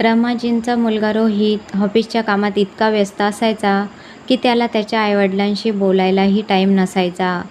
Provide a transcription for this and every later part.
रमाजींचा मुलगा रोहित ऑफिसच्या कामात इतका व्यस्त असायचा की त्याला त्याच्या आईवडिलांशी बोलायलाही टाईम नसायचा.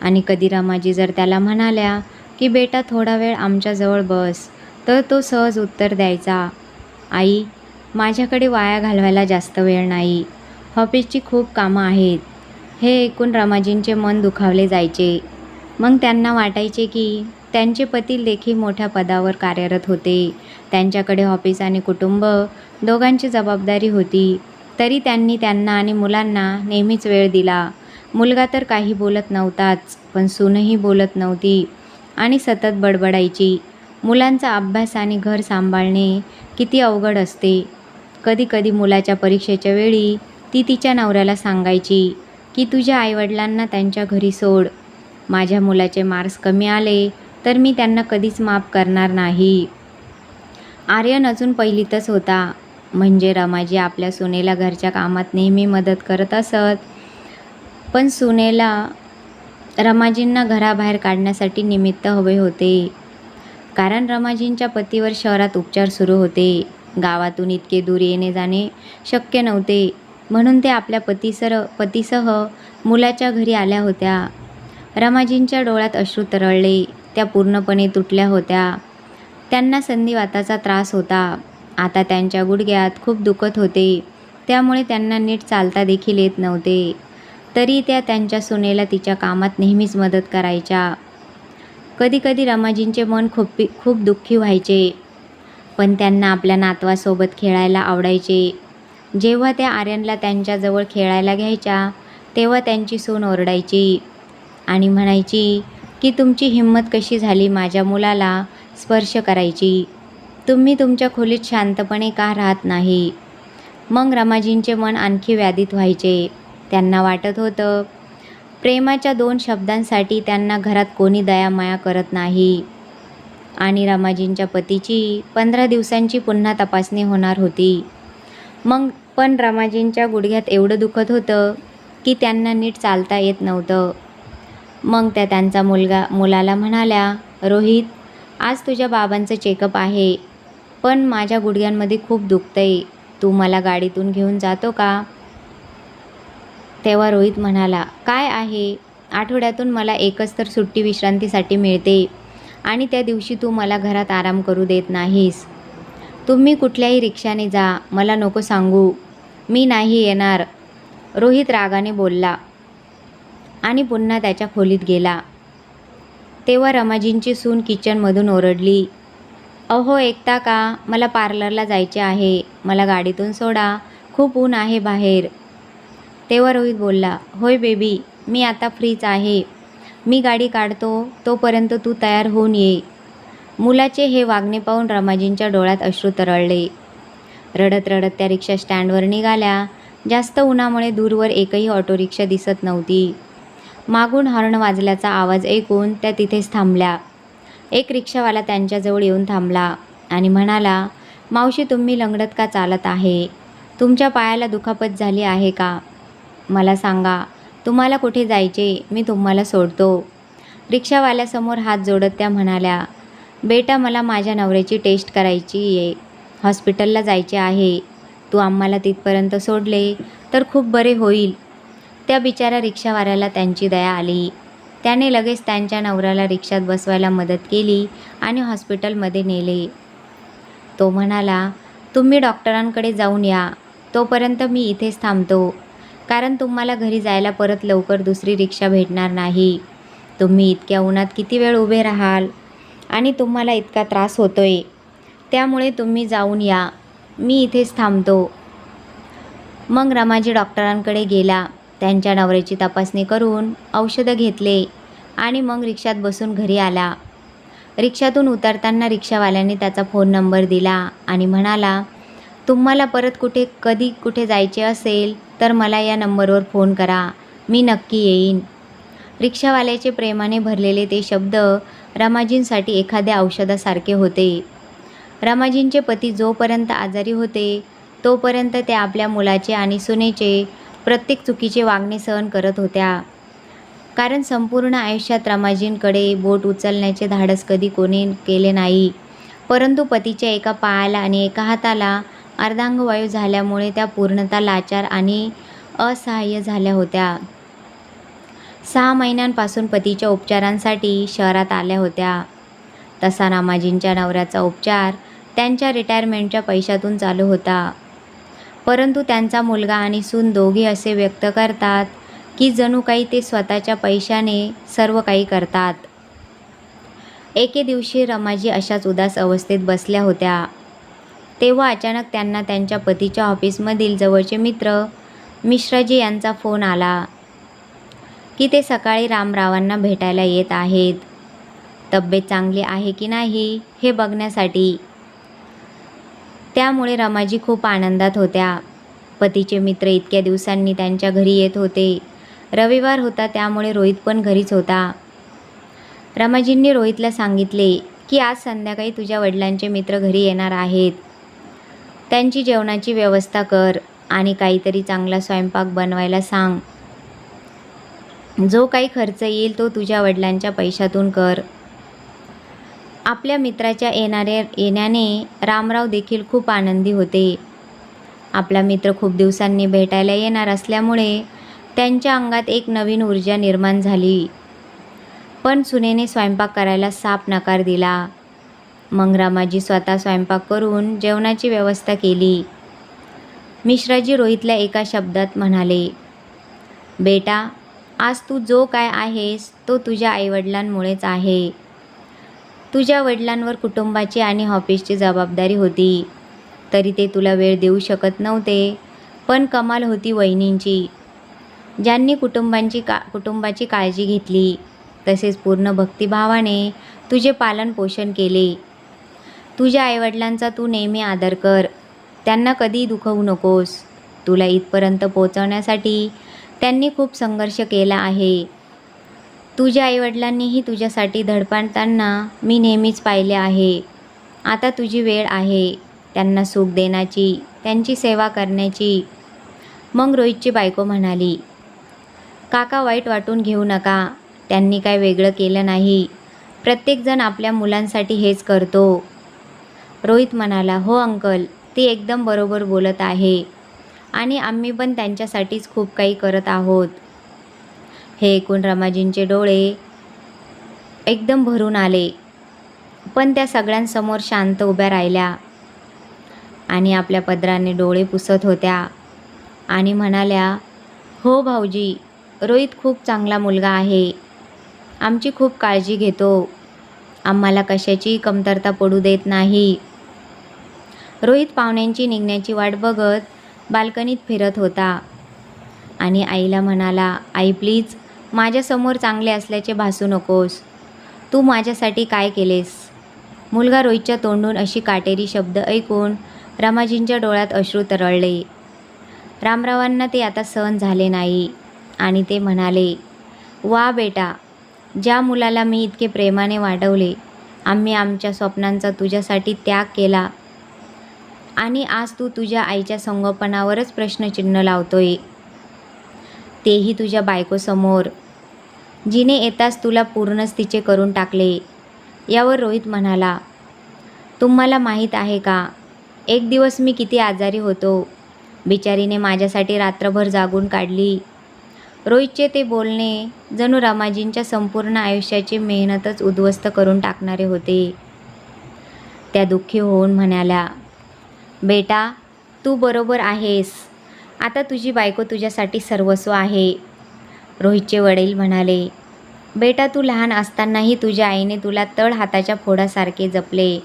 आणि कधी रमाजी जर त्याला म्हणाल्या की बेटा थोडा वेळ आमच्याजवळ बस तर तो सहज उत्तर द्यायचा. आई माझ्याकडे वाया घालवायला जास्त वेळ नाही. ऑफिसची खूप कामं आहेत. हे ऐकून रमाजींचे मन दुखावले जायचे. मग त्यांना वाटायचे की त्यांचे पती देखील मोठ्या पदावर कार्यरत होते. त्यांच्याकडे ऑफिस आणि कुटुंब दोघांची जबाबदारी होती. तरी त्यांनी त्यांना आणि मुलांना नेहमीच वेळ दिला. मुलगा तर काही बोलत नव्हताच पण सूनही बोलत नव्हती आणि सतत बडबडायची. मुलांचा अभ्यास आणि घर सांभाळणे किती अवघड असते. कधीकधी मुलाच्या परीक्षेच्या वेळी ती तिच्या नवऱ्याला सांगायची की तुझ्या आईवडिलांना त्यांच्या घरी सोड. माझ्या मुलाचे मार्क्स कमी आले तर मी त्यांना कधीच माफ करणार नाही. आर्यन अजून पहिलीतच होता. म्हणजे रमाजी आपल्या सुनेला घरच्या कामात नेहमी मदत करत असत. पण सुनेला रमाजींना घराबाहेर काढण्यासाठी निमित्त हवे होते. कारण रमाजींच्या पतीवर शहरात उपचार सुरू होते. गावातून इतके दूर येणे जाणे शक्य नव्हते. म्हणून ते आपल्या पतीसर पतीसह मुलाच्या घरी आल्या होत्या. रमाजींच्या डोळ्यात अश्रू तरळले. त्या पूर्णपणे तुटल्या होत्या. त्यांना संधिवाताचा त्रास होता. आता त्यांच्या गुडघ्यात खूप दुखत होते. त्यामुळे त्यांना नीट चालता देखील येत नव्हते. तरी त्या त्यांच्या सुनेला तिच्या कामात नेहमीच मदत करायच्या. कधीकधी रमाजींचे मन खूप खूप दुःखी व्हायचे. पण त्यांना आपल्या नातवासोबत खेळायला आवडायचे. जेव्हा त्या आर्यनला त्यांच्याजवळ खेळायला घ्यायच्या तेव्हा त्यांची सून ओरडायची आणि म्हणायची की तुमची हिंमत कशी झाली माझ्या मुलाला? स्पर्श करायची. तुम्ही तुमच्या खोलीत शांतपणे का राहत नाही? मग रमाजींचे मन आणखी व्याधित व्हायचे. त्यांना वाटत होतं प्रेमाच्या दोन शब्दांसाठी त्यांना घरात कोणी दयामाया करत नाही. आणि रमाजींच्या पतीची पंधरा दिवसांची पुन्हा तपासणी होणार होती. मग पण रमाजींच्या गुडघ्यात एवढं दुखत होतं की त्यांना नीट चालता येत नव्हतं. मग त्या त्यांचा मुलगा मुलाला म्हणाल्या रोहित आज तुझ्या बाबांचं चेकअप आहे पण माझ्या गुडघ्यांमध्ये खूप दुखतंय. तू मला गाडीतून घेऊन जातो का? तेव्हा रोहित म्हणाला काय आहे? आठवड्यातून मला एकच तर सुट्टी विश्रांतीसाठी मिळते आणि त्या दिवशी तू मला घरात आराम करू देत नाहीस. तुम्ही कुठल्याही रिक्षाने जा मला नको सांगू. मी नाही येणार. रोहित रागाने बोलला आणि पुन्हा त्याच्या खोलीत गेला. तेव्हा रमाजींची सून किचनमधून ओरडली अहो एकता का? मला पार्लरला जायचे आहे. मला गाडीतून सोडा. खूप ऊन आहे बाहेर. तेव्हा रोहित बोलला होय बेबी मी आता फ्रीच आहे. मी गाडी काढतो तोपर्यंत तू तयार होऊन ये. मुलाचे हे वागणे पाहून रमाजींच्या डोळ्यात अश्रू तरळले. रडत रडत त्या रिक्षा स्टँडवर निघाल्या. जास्त उन्हामुळे दूरवर एकही ऑटो रिक्षा दिसत नव्हती. मागून हॉर्न वाजल्याचा आवाज ऐकून त्या तिथेच थांबल्या. एक रिक्षावाला त्यांच्याजवळ येऊन थांबला आणि म्हणाला मावशी तुम्ही लंगडत का चालत आहे? तुमच्या पायाला दुखापत झाली आहे का? मला सांगा तुम्हाला कुठे जायचे? मी तुम्हाला सोडतो. रिक्षावाल्यासमोर हात जोडत त्या म्हणाल्या बेटा मला माझ्या नवऱ्याची टेस्ट करायची आहे. हॉस्पिटलला जायचे आहे. तू आम्हाला तिथपर्यंत सोडले तर खूप बरे होईल. त्या बिचाऱ्या रिक्षावाल्याला त्यांची दया आली. त्याने लगेच त्यांच्या नवऱ्याला रिक्षात बसवायला मदत केली आणि हॉस्पिटलमध्ये नेले. तो म्हणाला तुम्ही डॉक्टरांकडे जाऊन या. तोपर्यंत मी इथेच थांबतो. कारण तुम्हाला घरी जायला परत लवकर दुसरी रिक्षा भेटणार नाही. तुम्ही इतक्या उन्हात किती वेळ उभे राहाल? आणि तुम्हाला इतका त्रास होतोय. त्यामुळे तुम्ही जाऊन या. मी इथेच थांबतो. मग रमाजी डॉक्टरांकडे गेला. त्यांच्या नवऱ्याची तपासणी करून औषधं घेतले आणि मग रिक्षात बसून घरी आला. रिक्षातून उतरताना रिक्षावाल्याने त्याचा फोन नंबर दिला आणि म्हणाला तुम्हाला परत कुठे कधी कुठे जायचे असेल तर मला या नंबरवर फोन करा. मी नक्की येईन. रिक्षावाल्याचे प्रेमाने भरलेले ते शब्द रमाजींसाठी एखाद्या औषधासारखे होते. रमाजींचे पती जोपर्यंत आजारी होते तोपर्यंत ते आपल्या मुलाचे आणि सुनेचे प्रत्येक चुकीचे वागणे सहन करत होत्या. कारण संपूर्ण आयुष्यात रमाजींकडे बोट उचलण्याचे धाडस कधी कोणी केले नाही. परंतु पतीच्या एका पायाला आणि एका हाताला अर्धांगवायू झाल्यामुळे त्या पूर्णतः लाचार आणि असहाय्य झाल्या होत्या. सहा महिन्यांपासून पतीच्या उपचारांसाठी शहरात आल्या होत्या. तसा रामाजींच्या नवऱ्याचा उपचार त्यांच्या रिटायरमेंटच्या पैशातून चालू होता. परंतु त्यांचा मुलगा आणि सून दोघे असे व्यक्त करतात की जणू काही ते स्वतःच्या पैशाने सर्व काही करतात. एके दिवशी रमाजी अशाच उदास अवस्थेत बसल्या होत्या. तेव्हा अचानक त्यांना त्यांच्या पतीच्या ऑफिसमधील जवळचे मित्र मिश्राजी यांचा फोन आला की ते सकाळी रामरावांना भेटायला येत आहेत. तब्येत चांगली आहे की नाही हे बघण्यासाठी त्यामुळे रमाजी खूप आनंदात होत्या. पतीचे मित्र इतक्या दिवसांनी त्यांच्या घरी येत होते. रविवार होता त्यामुळे रोहित पण घरीच होता. रमाजींनी रोहितला सांगितले की आज संध्याकाळी तुझ्या वडिलांचे मित्र घरी येणार आहेत. त्यांची जेवणाची व्यवस्था कर आणि काहीतरी चांगला स्वयंपाक बनवायला सांग. जो काही खर्च येईल तो तुझ्या वडिलांच्या पैशातून कर. आपल्या मित्राच्या येणाऱ्या येण्याने रामराव देखील खूप आनंदी होते. आपला मित्र खूप दिवसांनी भेटायला येणार असल्यामुळे त्यांच्या अंगात एक नवीन ऊर्जा निर्माण झाली. पण सुनेने स्वयंपाक करायला साप नकार दिला. मग रामाजी स्वतः स्वयंपाक करून जेवणाची व्यवस्था केली. मिश्राजी रोहितला एका शब्दात म्हणाले बेटा आज तू जो काय आहेस तो तुझ्या आईवडिलांमुळेच आहे. तुझ्या वडिलांवर कुटुंबाची आणि ऑफिसची जबाबदारी होती. तरी ते तुला वेळ देऊ शकत नव्हते पण कमाल होती वहिनींची. ज्यांनी कुटुंबांची का कुटुंबाची काळजी घेतली तसेच पूर्ण भक्तिभावाने तुझे पालनपोषण केले. तुझ्या आईवडिलांचा तू नेहमी आदर कर त्यांना कधी दुखवू नकोस. तुला इथपर्यंत पोचवण्यासाठी त्यांनी खूप संघर्ष केला आहे. तुझ्या आईवडिलांनीही तुझ्यासाठी धडपडताना मी नेहमीच पाहिले आहे. आता तुझी वेळ आहे. त्यांना सुख देण्याची त्यांची सेवा करण्याची. मग रोहितची बायको म्हणाली काका वाईट वाटून घेऊ नका. त्यांनी काय वेगळं केलं नाही. प्रत्येकजण आपल्या मुलांसाठी हेच करतो. रोहित म्हणाला हो अंकल ती एकदम बरोबर बोलत आहे. आणि आम्ही पण त्यांच्यासाठीच खूप काही करत आहोत. हे ऐकून रमाजींचे डोळे एकदम भरून आले. पण त्या सगळ्यांसमोर शांत उभ्या राहिल्या आणि आपल्या पदराने डोळे पुसत होत्या आणि म्हणाल्या हो भाऊजी रोहित खूप चांगला मुलगा आहे. आमची खूप काळजी घेतो. आम्हाला कशाची कमतरता पडू देत नाही. रोहित पाहुण्यांची निघण्याची वाट बघत बाल्कनीत फिरत होता आणि आईला म्हणाला आई प्लीज माझ्यासमोर चांगले असल्याचे भासू नकोस. तू माझ्यासाठी काय केलेस? मुलगा रोहितच्या तोंडून अशी काटेरी शब्द ऐकून रमाजींच्या डोळ्यात अश्रू तरळले. रामरावांना ते आता सहन झाले नाही आणि ते म्हणाले वा बेटा ज्या मुलाला मी इतके प्रेमाने वाढवले आम्ही आमच्या स्वप्नांचा तुझ्यासाठी त्याग केला. आणि आज तू तुझ्या आईच्या संगोपनावरच प्रश्नचिन्ह लावतोय. तेही तुझ्या बायकोसमोर. जिने येताच तुला पूर्णच तिचे करून टाकले. यावर रोहित म्हणाला तुम्हाला माहीत आहे का? एक दिवस मी किती आजारी होतो. बिचारीने माझ्यासाठी रात्रभर जागून काढली. रोहितचे ते बोलणे जणू रमाजींच्या संपूर्ण आयुष्याची मेहनतच उद्ध्वस्त करून टाकणारे होते. त्या दुःखी होऊन म्हणाल्या बेटा तू बरोबर आहेस. आता तुझी बायको तुझ्यासाठी सर्वस्व आहे. रोहितचे वडील म्हणाले बेटा तू लहान असतानाही तुझ्या आईने तुला तळ हाताच्या फोडासारखे जपले.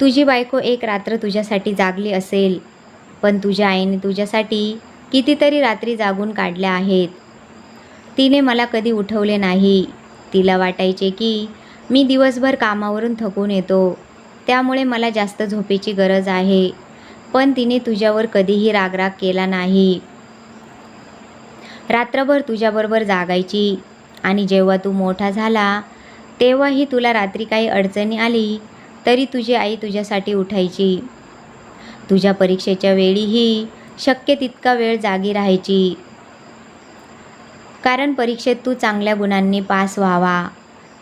तुझी बायको एक रात्र तुझ्यासाठी जागली असेल पण तुझ्या आईने तुझ्यासाठी कितीतरी रात्री जागून काढल्या आहेत. तिने मला कधी उठवले नाही. तिला वाटायचे की मी दिवसभर कामावरून थकून येतो. त्यामुळे मला जास्त झोपेची गरज आहे. पण तिने तुझ्यावर कधीही रागराग केला नाही. रात्रभर तुझ्याबरोबर जागायची. आणि जेव्हा तू मोठा झाला तेव्हाही तुला रात्री काही अडचणी आली तरी तुझी आई तुझ्यासाठी उठायची. तुझ्या परीक्षेच्या वेळीही शक्य तितका वेळ जागी राहायची. कारण परीक्षेत तू चांगल्या गुणांनी पास व्हावा.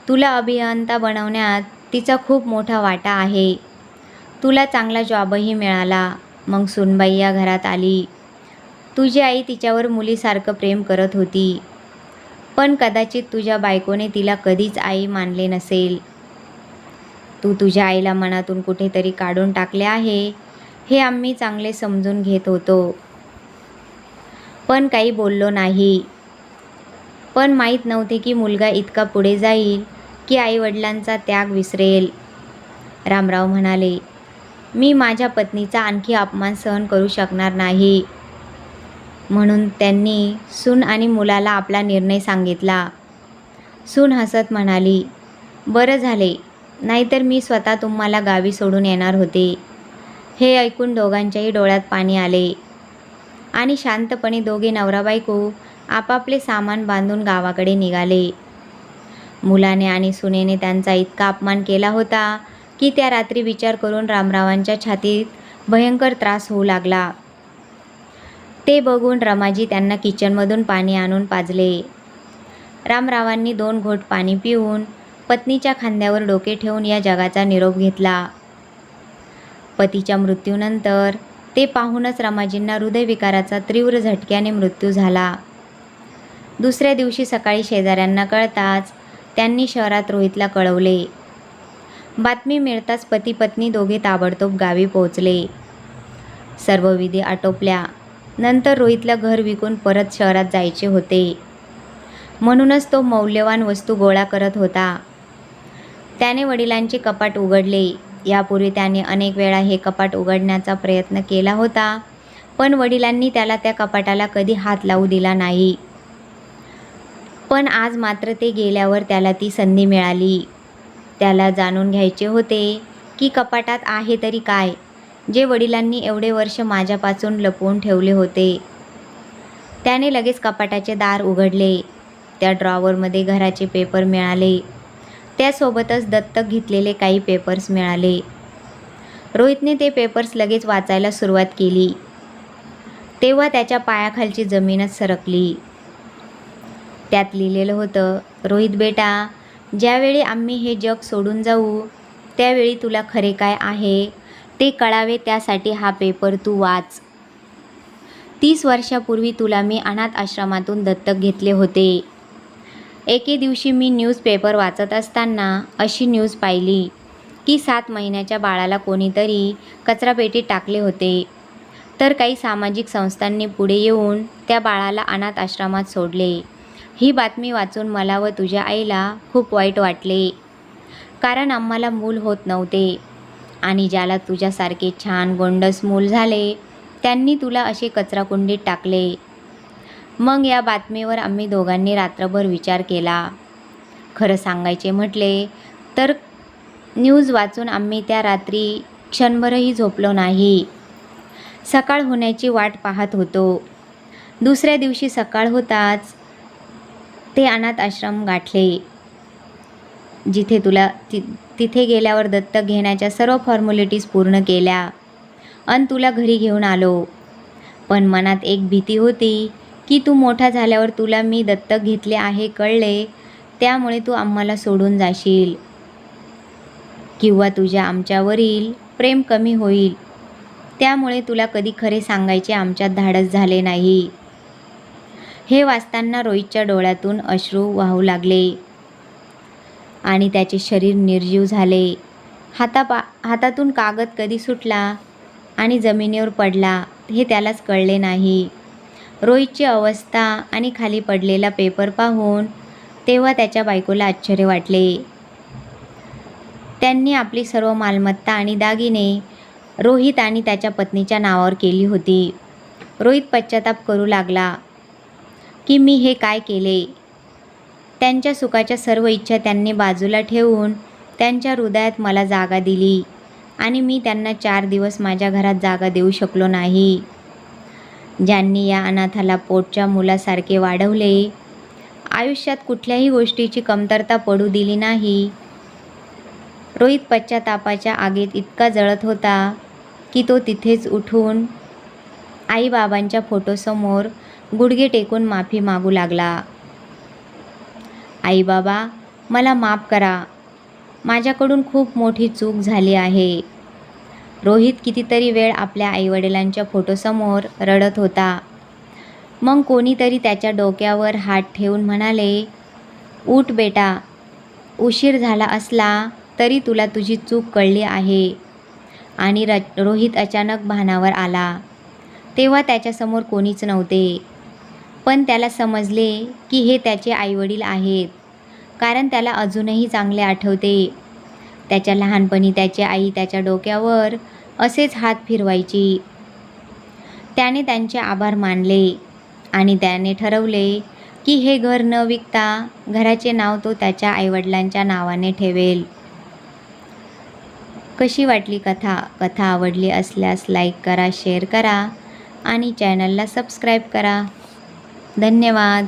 तुला अभियंता बनवण्यात तिचा खूप मोठा वाटा आहे. तुला चांगला जॉबही मिळाला. मग सुनबाई या घरात आली. तुझी आई तिच्यावर मुलीसारखं प्रेम करत होती. पण कदाचित तुझ्या बायकोने तिला कधीच आई मानले नसेल. तू तुझ्या आईला मनातून कुठेतरी काढून टाकले आहे हे आम्ही चांगले समजून घेत होतो. पण काही बोललो नाही. पण माहीत नव्हते की मुलगा इतका पुढे जाईल की आईवडिलांचा त्याग विसरेल. रामराव म्हणाले मी माझ्या पत्नीचा आणखी अपमान सहन करू शकणार नाही. म्हणून त्यांनी सून आणि मुलाला आपला निर्णय सांगितला. सून हसत म्हणाली बरं झाले नाहीतर मी स्वतः तुम्हाला गावी सोडून येणार होते. हे ऐकून दोघांच्याही डोळ्यात पाणी आले. आणि शांतपणे दोघे नवरा बायको आपापले सामान बांधून गावाकडे निघाले. मुलाने आणि सुनेने त्यांचा इतका अपमान केला होता की त्या रात्री विचार करून रामरावांच्या छातीत भयंकर त्रास होऊ लागला. ते बघून रमाजी त्यांना किचनमधून पाणी आणून पाजले. रामरावांनी दोन घोट पाणी पिऊन पत्नीच्या खांद्यावर डोके ठेवून या जगाचा निरोप घेतला. पतीच्या मृत्यूनंतर ते पाहूनच रमाजींना हृदयविकाराचा तीव्र झटक्याने मृत्यू झाला. दुसऱ्या दिवशी सकाळी शेजाऱ्यांना कळताच त्यांनी शहरात रोहितला कळवले. बातमी मिळताच पती पत्नी दोघे ताबडतोब गावी पोहोचले. सर्व विधी आटोपल्या. नंतर रोहितला घर विकून परत शहरात जायचे होते. म्हणूनच तो मौल्यवान वस्तू गोळा करत होता. त्याने वडिलांचे कपाट उघडले. यापूर्वी त्याने अनेक वेळा हे कपाट उघडण्याचा प्रयत्न केला होता पण वडिलांनी त्याला त्या कपाटाला कधी हात लावू दिला नाही. पण आज मात्र ते गेल्यावर त्याला ती संधी मिळाली. त्याला जाणून घ्यायचे होते की कपाटात आहे तरी काय? जे वडिलांनी एवढे वर्ष माझ्यापासून लपवून ठेवले होते. त्याने लगेच कपाटाचे दार उघडले. त्या ड्रॉवरमध्ये घराचे पेपर मिळाले. त्यासोबतच दत्तक घेतलेले काही पेपर्स मिळाले. रोहितने ते पेपर्स लगेच वाचायला सुरुवात केली. तेव्हा त्याच्या पायाखालची जमीनच सरकली. त्यात लिहिलेलं होतं रोहित बेटा ज्यावेळी आम्ही हे जग सोडून जाऊ त्यावेळी तुला खरे काय आहे? ते कळावे त्यासाठी हा पेपर तू वाच. तीस वर्षापूर्वी तुला मी अनाथ आश्रमातून दत्तक घेतले होते. एके दिवशी मी न्यूजपेपर वाचत असताना अशी न्यूज पाहिली की सात महिन्याच्या बाळाला कोणीतरी कचरापेटीत टाकले होते. तर काही सामाजिक संस्थांनी पुढे येऊन त्या बाळाला अनाथ आश्रमात सोडले. ही बातमी वाचून मला व तुझ्या आईला खूप वाईट वाटले. कारण आम्हाला मूल होत नव्हते. आणि ज्याला तुझ्यासारखे छान गोंडस मूल झाले त्यांनी तुला असे कचराकुंडीत टाकले. मग या बातमीवर आम्ही दोघांनी रात्रभर विचार केला. खरं सांगायचे म्हटले तर न्यूज वाचून आम्ही त्या रात्री क्षणभरही झोपलो नाही. सकाळ होण्याची वाट पाहत होतो. दुसऱ्या दिवशी सकाळ होताच ते अनाथ आश्रम गाठले. जिथे तुला ति तिथे गेल्यावर दत्तक घेण्याच्या सर्व फॉर्म्युलिटीज पूर्ण केल्या. अन तुला घरी घेऊन आलो. पण मनात एक भीती होती की तू मोठा झाल्यावर तुला मी दत्तक घेतले आहे कळले त्यामुळे तू आम्हाला सोडून जाशील. किंवा तुझ्या आमच्यावरील प्रेम कमी होईल. त्यामुळे तुला कधी खरे सांगायचे आमच्यात धाडस झाले नाही. हे वाचताना रोहितच्या डोळ्यातून अश्रू वाहू लागले. आणि त्याचे शरीर निर्जीव झाले. हातापा हातातून कागद कधी सुटला आणि जमिनीवर पडला हे त्यालाच कळले नाही. रोहितची अवस्था आणि खाली पडलेला पेपर पाहून तेव्हा त्याच्या बायकोला आश्चर्य वाटले. त्यांनी आपली सर्व मालमत्ता आणि दागिने रोहित आणि त्याच्या पत्नीच्या नावावर केली होती. रोहित पश्चाताप करू लागला की मी हे काय केले? त्यांच्या सुखाच्या सर्व इच्छा त्यांनी बाजूला ठेवून त्यांच्या हृदयात मला जागा दिली. आणि मी त्यांना चार दिवस माझ्या घरात जागा देऊ शकलो नाही. ज्यांनी या अनाथाला पोटच्या मुलासारखे वाढवले आयुष्यात कुठल्याही गोष्टीची कमतरता पडू दिली नाही. रोहित पश्चातापाच्या आगीत इतका जळत होता की तो तिथेच उठून आईबाबांच्या फोटोसमोर गुडघे टेकून माफी मागू लागला. आई बाबा मला माफ करा. माझ्याकडून खूप मोठी चूक झाली आहे. रोहित कितीतरी वेळ आपल्या आईवडिलांच्या फोटोसमोर रडत होता. मग कोणीतरी त्याच्या डोक्यावर हात ठेवून म्हणाले उठ बेटा उशीर झाला असला तरी तुला तुझी चूक कळली आहे. आणि र रोहित अचानक भानावर आला. तेव्हा त्याच्यासमोर कोणीच नव्हते. पण त्याला समजले की हे त्याचे आईवडील आहेत. कारण त्याला अजूनही चांगले आठवते. त्याच्या लहानपणी त्याची आई त्याच्या डोक्यावर असेच हात फिरवायची. त्याने त्यांचे आभार मानले आणि त्याने ठरवले की हे घर न विकता घराचे नाव तो त्याच्या आईवडिलांच्या नावाने ठेवेल. कशी वाटली कथा? कथा आवडली असल्यास लाईक करा शेअर करा आणि चॅनलला सबस्क्राईब करा. धन्यवाद.